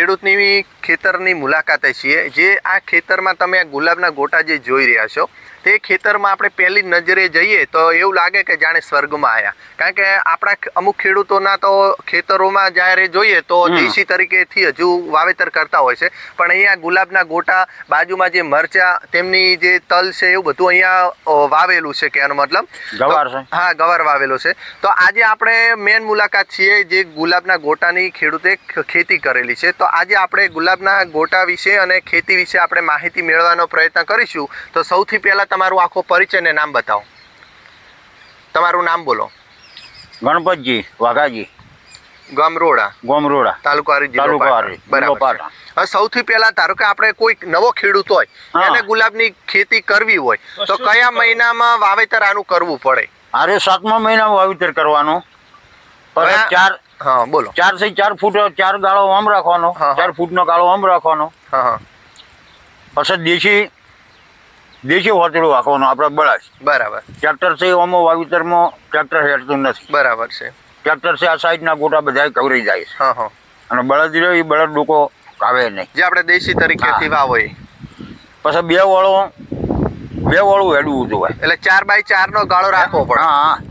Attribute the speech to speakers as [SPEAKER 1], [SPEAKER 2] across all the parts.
[SPEAKER 1] ખેડૂતની ખેતરની મુલાકાતે છીએ. જે આ ખેતરમાં તમે આ ગુલાબના ગોટા જે જોઈ રહ્યા છો તે ખેતરમાં આપણે પહેલી નજરે જઈએ તો એવું લાગે કે જાણે સ્વર્ગમાં આવ્યા કારણ કે આપણા અમુક ખેડૂતોના તો ખેતરોમાં જ્યારે જોઈએ તો દેશી તરીકેથી હજુ વાવેતર કરતા હોય છે. પણ અહીંયા ગુલાબના ગોટા બાજુમાં જે મરચા તેમની જે તલ છે એવું બધું અહીંયા વાવેલું છે કે એનો મતલબ
[SPEAKER 2] ગવાર છે.
[SPEAKER 1] હા ગવાર વાવેલો છે. તો આજે આપણે મેન મુલાકાત છીએ જે ગુલાબના ગોટાની ખેડૂતે ખેતી કરેલી છે. તો આજે આપણે ગુલાબના ગોટા વિશે અને ખેતી વિશે આપણે માહિતી મેળવવાનો પ્રયત્ન કરીશું. તો સૌથી પહેલા તમારું આખો પરિચય ને નામ બતાવો. તમારું નામ બોલો.
[SPEAKER 2] ગણપતજી વાઘાજી.
[SPEAKER 1] ગમરોડા.
[SPEAKER 2] ગોમરોડા.
[SPEAKER 1] તાલુકો બરાબર સૌથી પહેલા ધારો કે આપણે કોઈ નવો ખેડૂત હોય. એને ગુલાબની ખેતી કરવી હોય તો
[SPEAKER 3] તો
[SPEAKER 1] કયા મહિનામાં વાવેતર આનું કરવું પડે?
[SPEAKER 2] અરે સાતમા મહિનામાં વાવેતર કરવાનું. ચાર
[SPEAKER 1] હા બોલો.
[SPEAKER 2] ચારથી ચાર ફૂટ ચાર ગાળો આમ રાખવાનો. ચાર ફૂટનો ગાળો આમ રાખવાનો. પછી દેશી દેશી હોતડું રાખવાનું આપણે બળદ
[SPEAKER 1] બરાબર.
[SPEAKER 2] ટ્રેક્ટર છે ઓમાં વાવેતરમાં ટ્રેક્ટર હેઠતું નથી.
[SPEAKER 1] બરાબર છે.
[SPEAKER 2] ટ્રેક્ટર છે આ સાઈડના ગોટા બધા કવરી જાય છે.
[SPEAKER 1] હા હા.
[SPEAKER 2] અને બળદ રહ્યો એ બળદ ડૂકો કાવે નહીં.
[SPEAKER 1] જે આપણે દેશી તરીકેથી. વાવો એ.
[SPEAKER 2] પછી બે વાળો બે વાળું હેડવું જોઈએ
[SPEAKER 1] એટલે ચાર બાય ચાર નો ગાળો રાખવો પડે.
[SPEAKER 2] હા.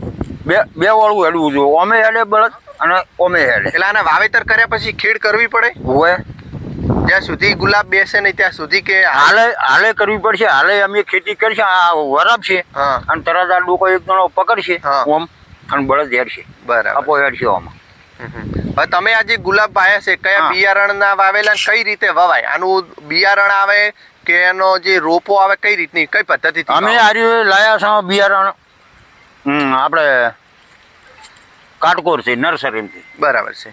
[SPEAKER 2] બે બે વાળું હેડવું જોઈએ. ઓમે હેડે બળદ અને ઓમે હેડે.
[SPEAKER 1] એટલે આને વાવેતર કર્યા પછી ખેડ કરવી પડે?
[SPEAKER 2] હોય
[SPEAKER 1] જ્યાં સુધી ગુલાબ બેસે નહીં ત્યાં સુધી કે
[SPEAKER 2] હાલે હાલે કરવી પડશે. હાલે અમે ખેતી કરશે. આ વરાપ છે. અને તરત આ લોકો એક જણો પકડશે. ઓમ અને બળદ હેડશે.
[SPEAKER 1] બરાબર.
[SPEAKER 2] આપો હેડશે ઓમાં.
[SPEAKER 1] હવે તમે આજે ગુલાબ વાયા છે કયા બિયારણના વાવેલા કઈ રીતે વવાય? આનું બિયારણ આવે કે એનો જે રોપો આવે કઈ રીતની કઈ પદ્ધતિ
[SPEAKER 2] અમે? આર્યું લાયા છે બિયારણ. હમ આપણે કાટકોર છે નર્સરીમાંથી.
[SPEAKER 1] બરાબર છે.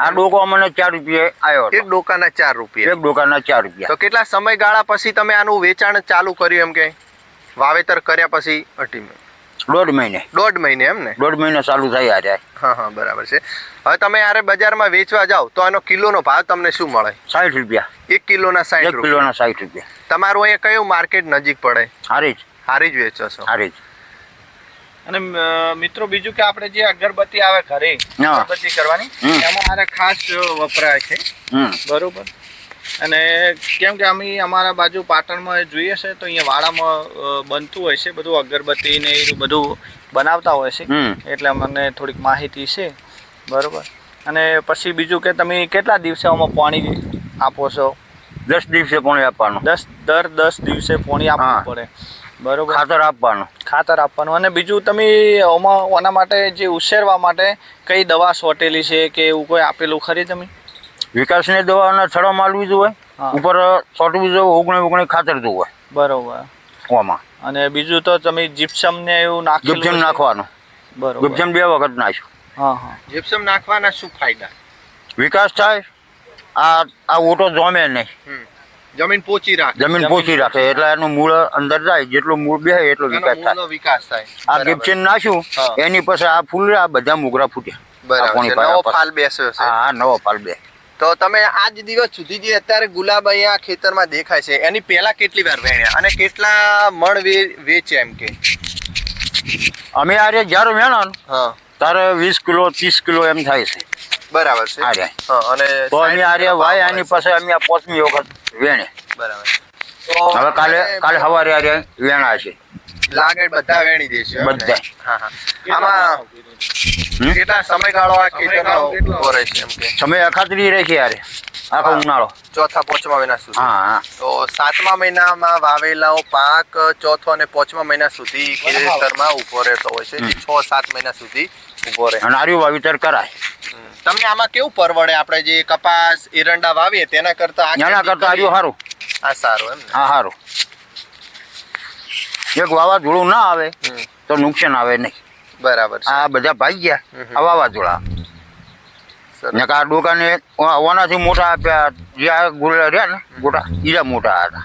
[SPEAKER 2] આ ડોકો અમને ચાર રૂપિયા આવ્યો
[SPEAKER 1] એક ડોકાના ચાર રૂપિયા.
[SPEAKER 2] એક ડોકાના ચાર રૂપિયા.
[SPEAKER 1] તો કેટલા સમયગાળા પછી તમે આનું વેચાણ ચાલુ કર્યું એમ કે? વાવેતર કર્યા પછી અઢી મહિને.
[SPEAKER 2] દોઢ મહિને.
[SPEAKER 1] દોઢ મહિને એમ ને?
[SPEAKER 2] દોઢ મહિને ચાલુ થઈ આ
[SPEAKER 1] હા હા બરાબર છે. હવે તમે યારે બજારમાં વેચવા જાઓ તો આનો કિલોનો ભાવ તમને શું મળે?
[SPEAKER 2] સાઠ રૂપિયા.
[SPEAKER 1] એક કિલોના સાઠ
[SPEAKER 2] કિલોના સાઠ રૂપિયા.
[SPEAKER 1] તમારું અહીંયા કયું માર્કેટ નજીક પડે?
[SPEAKER 2] હારી જ
[SPEAKER 1] હારી જ વેચો છો.
[SPEAKER 2] હારી જ
[SPEAKER 3] અને મિત્રો બીજું કે આપણે જે અગરબત્તી આવે ઘરે. અગરબત્તી કરવાની એમાં મારે ખાસ વપરાય છે. બરોબર? અને કેમ કે અમે અમારા બાજુ પાટણમાં જોઈએ છે તો અહીંયા વાડામાં બનતું હોય છે બધું અગરબત્તી ને એ બધું બનાવતા હોય છે. એટલે અમને થોડીક માહિતી છે. બરોબર? અને પછી બીજું કે તમે કેટલા દિવસે આમાં પાણી આપો છો?
[SPEAKER 2] દસ દિવસે પાણી આપવાનું.
[SPEAKER 3] દસ દર દસ દિવસે પાણી. આપવું પડે. બરોબર.
[SPEAKER 2] ખાતર આપવાનું.
[SPEAKER 3] ખાતર આપવાનું. અને બીજું તમે આમાં ઓના માટે જે ઉછેરવા માટે કઈ દવા સોટેલી છે કે એવું કોઈ આપેલું ખરી તમે?
[SPEAKER 2] વિકાસની દવાના છડો માલવી જોઈએ. ઉપર સોટવી જોઈએ ઓગણે ઓગણે ખાતર જોવે
[SPEAKER 3] બરોબર.
[SPEAKER 2] ઓમાં.
[SPEAKER 3] અને બીજું તો તમે જીપ્સમ ને એવું નાખેલું
[SPEAKER 2] ગુપચમ નાખવાનું.
[SPEAKER 3] બરોબર.
[SPEAKER 2] ગુપચમ બે વખત નાખ્યું.
[SPEAKER 3] હા હા.
[SPEAKER 1] જીપ્સમ નાખવાના શું ફાયદા?
[SPEAKER 2] વિકાસ થાય આ આ ઓટો જોમે નહીં.
[SPEAKER 1] જમીન પોચી રાખે.
[SPEAKER 2] જમીન પોચી રાખે એટલે એનું મૂળ અંદર જાય જેટલું મૂળ બે એટલો વિકાસ થાય.
[SPEAKER 1] વિકાસ થાય.
[SPEAKER 2] આ. ગિપ્ચન નાખ્યું એની પાસે આ ફૂલ આ બધા મોગરા ફૂટ્યા. આ
[SPEAKER 1] નવો ફાલ બેસ્યો છે.
[SPEAKER 2] હા હા નવો ફાલ બે.
[SPEAKER 1] તો તમે આજ દિવસ સુધી જે અત્યારે ગુલાબ અહીંયા ખેતરમાં દેખાય છે એની પહેલા કેટલી વાર વેણ્યા? અને કેટલા મણ વેચે એમ કે?
[SPEAKER 2] અમે આરે જ્યારે વેણા ત્યારે વીસ કિલો ત્રીસ કિલો એમ થાય છે.
[SPEAKER 1] બરાબર છે.
[SPEAKER 2] આરે
[SPEAKER 1] અને
[SPEAKER 2] તો અમે આરે વાય આની પાસે અમે આ પોતમી વખત વેણે.
[SPEAKER 1] બરાબર.
[SPEAKER 2] હવે કાલે કાલે સવારે આરે વેણા છે.
[SPEAKER 1] લાગે બધા વેણી દેશે
[SPEAKER 2] બધા.
[SPEAKER 1] હા હા આમાં કેટલા સમયગાળો આ કેટલો? ઊભો રહે એમ કે?
[SPEAKER 2] સમય અખાતરી રહે છે યાર. આખો ઉનાળો.
[SPEAKER 1] ચોથા પાંચમા મહિના સુધી.
[SPEAKER 2] હા હા.
[SPEAKER 1] તો સાતમા મહિનામાં વાવેલાઓ પાક ચોથો અને પાંચમા મહિના સુધી ખેતરમાં ઊભો રહેતો હોય છે. છ સાત મહિના સુધી ઊભો રહે.
[SPEAKER 2] અને આર્યું વાવેતર કરાય.
[SPEAKER 1] તમને આમાં કેવું પરવડે? આપણે જે કપાસ એરંડા વાવીએ તેના કરતા આ
[SPEAKER 2] એના કરતા આર્યું સારું
[SPEAKER 1] આ સારું એમ
[SPEAKER 2] હા સારું એક વાવાઝોડું ના આવે તો નુકસાન આવે નહીં.
[SPEAKER 1] બરાબર
[SPEAKER 2] આ બધા ભાઈ ગયા આ વાવાઝોડા. ને આ ડોકાને ઓ- ઓનાથી મોટા આપ્યા, જે આ ગોળા રહ્યા ને ગોટા ઈરા મોટા હતા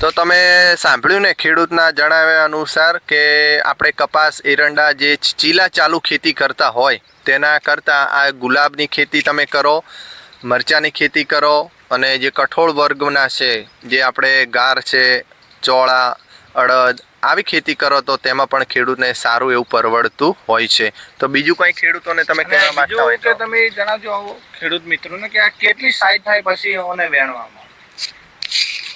[SPEAKER 1] તો તમે સાંભળ્યું ને ખેડૂતના જણાવ્યા અનુસાર કે આપણે કપાસ, એરંડા જે ચીલા ચાલુ ખેતી કરતા હોય, તેના કરતાં આ ગુલાબની ખેતી તમે કરો, મરચાંની ખેતી કરો, અને જે કઠોળ વર્ગના છે, જે આપણે ગાર છે, ચોળા અડદ આવી ખેતી કરો તો તેમાં પણ ખેડૂતને સારું એવું પરવડતું હોય છે. તો બીજું કંઈ ખેડૂતોને તમે કહેવા માંગતા હોય તો?
[SPEAKER 3] તમે જણાવજો ખેડૂત મિત્રોને કે આ કેટલી સાઈડ થાય પછી ઓને વેણવામાં?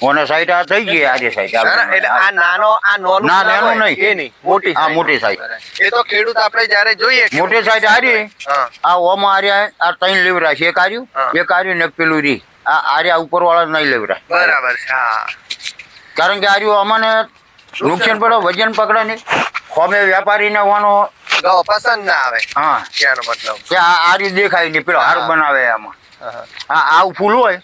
[SPEAKER 2] ઓને સાઈડ આ થઈ ગઈ આજે સાઈડ
[SPEAKER 1] ના, ના, એટલે આ નાનો આ નાનું
[SPEAKER 2] ના,
[SPEAKER 1] ગુલાબ
[SPEAKER 2] નહીં.
[SPEAKER 1] એ નહીં? મોટી
[SPEAKER 2] આ મોટી સાઈડ.
[SPEAKER 1] એ તો ખેડૂત આપણે જ્યારે જોઈએ
[SPEAKER 2] મોટી સાઈડ આરી. આ ઓમાં આર્યા આ ત્રણ લેવરા છે એક આર્યું એક આર્યું ને પેલું રી. આ આર્યા ઉપર વાળા નહીં લેવરા.
[SPEAKER 1] બરાબર છે હા.
[SPEAKER 2] કારણ કે આર્યું અમને નુકસાન પડે વજન પકડે નહીં હોમે વેપારીને હોવાનો
[SPEAKER 1] પસંદ ના આવે.
[SPEAKER 2] હા.
[SPEAKER 1] ક્યાંનો મતલબ?
[SPEAKER 2] કે આ દેખાય નહીં પેલો હાર બનાવે આમાં.
[SPEAKER 1] હા, હા.
[SPEAKER 2] આવું ફૂલ હોય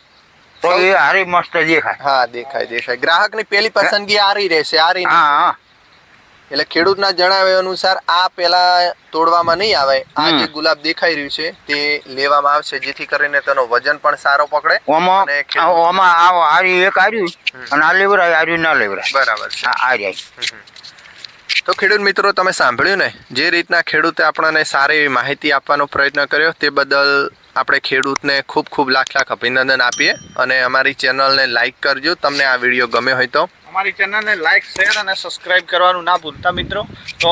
[SPEAKER 2] તો એ હારી મસ્ત દેખાય.
[SPEAKER 1] હા દેખાય દેખાય. ગ્રાહકની પેલી પસંદગી આરી રહેશે આરી
[SPEAKER 2] હા હા.
[SPEAKER 1] એટલે ખેડૂતના જણાવ્યા અનુસાર આ પેલા તોડવામાં નહીં આવે. આ જે ગુલાબ દેખાઈ રહ્યું છે તે લેવામાં આવશે જેથી કરીને તેનો વજન પણ સારો પકડે
[SPEAKER 2] ઓમાં ઓમાં આ એક અને આ લેવરાય હાર્યું ના લેવરાય.
[SPEAKER 1] બરાબર છે.
[SPEAKER 2] આ આર્યા
[SPEAKER 1] તો ખેડૂત મિત્રો તમે સાંભળ્યું ને જે રીતના ખેડૂતે આપણને સારી એવી માહિતી આપવાનો પ્રયત્ન કર્યો તે બદલ આપણે ખેડૂતને ખૂબ ખૂબ લાખ લાખ અભિનંદન આપીએ અને અમારી ચેનલને લાઈક કરજો તમને આ વીડિયો ગમ્યો હોય તો.
[SPEAKER 3] અમારી ચેનલને લાઈક શેર અને સબસ્ક્રાઇબ કરવાનું ના ભૂલતા મિત્રો. તો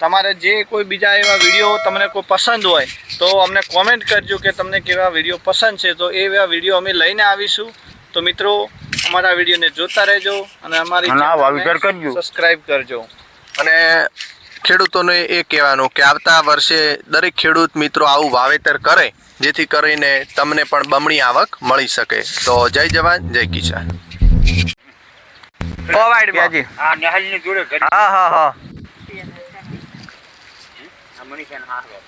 [SPEAKER 3] તમારે જે કોઈ બીજા એવા વીડિયો તમને કોઈ પસંદ હોય તો અમને કોમેન્ટ કરજો કે તમને કેવા વીડિયો પસંદ છે. તો એવા વીડિયો અમે લઈને આવીશું. તો મિત્રો અમારા વિડીયોને જોતા રહેજો અને અમારી
[SPEAKER 2] સબસ્ક્રાઈબ આ કરજો.
[SPEAKER 3] સબસ્ક્રાઇબ કરજો.
[SPEAKER 1] અને ખેડૂતોને એ કહેવાનું કે આવતા વર્ષે દરેક ખેડૂત મિત્રો આવું વાવેતર કરે જેથી કરીને તમને પણ બમણી આવક મળી શકે. તો જય જવાન જય કિસાન.
[SPEAKER 2] ક્યાંથી? આ ની જોડે ઘડી.
[SPEAKER 1] હા હા હા
[SPEAKER 2] મનીષા વાળો.